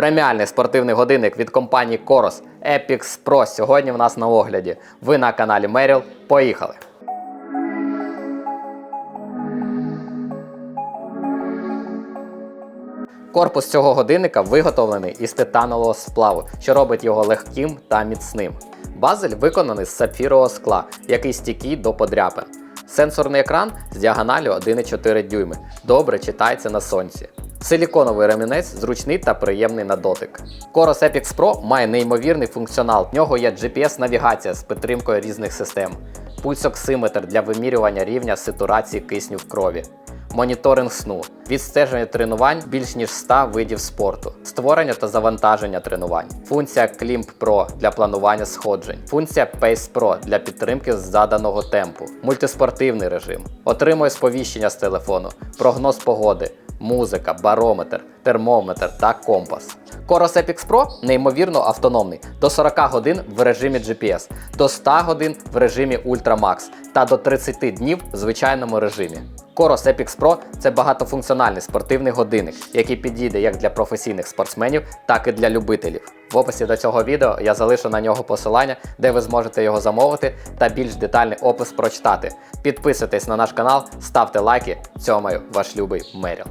Преміальний спортивний годинник від компанії Coros Epix Pro сьогодні в нас на огляді. Ви на каналі Merrill. Поїхали! Корпус цього годинника виготовлений із титанового сплаву, що робить його легким та міцним. Базель виконаний з сапфірового скла, який стійкий до подряпин. Сенсорний екран з діагоналю 1,4 дюйми. Добре читається на сонці. Силіконовий ремінець зручний та приємний на дотик. Coros Epix Pro має неймовірний функціонал. В нього є GPS-навігація з підтримкою різних систем, пульсоксиметр для вимірювання рівня сатурації кисню в крові, моніторинг сну, відстеження тренувань більш ніж 100 видів спорту, створення та завантаження тренувань, функція Climb Pro для планування сходжень, функція Pace Pro для підтримки заданого темпу, мультиспортивний режим, отримує сповіщення з телефону, прогноз погоди, музика, барометр, термометр та компас. Coros Epix Pro неймовірно автономний до 40 годин в режимі GPS, до 100 годин в режимі Ultra Max та до 30 днів в звичайному режимі. Coros Epix Pro це багатофункціональний спортивний годинник, який підійде як для професійних спортсменів, так і для любителів. В описі до цього відео я залишу на нього посилання, де ви зможете його замовити та більш детальний опис прочитати. Підписуйтесь на наш канал, ставте лайки. Цьомаю, ваш любий Меріл.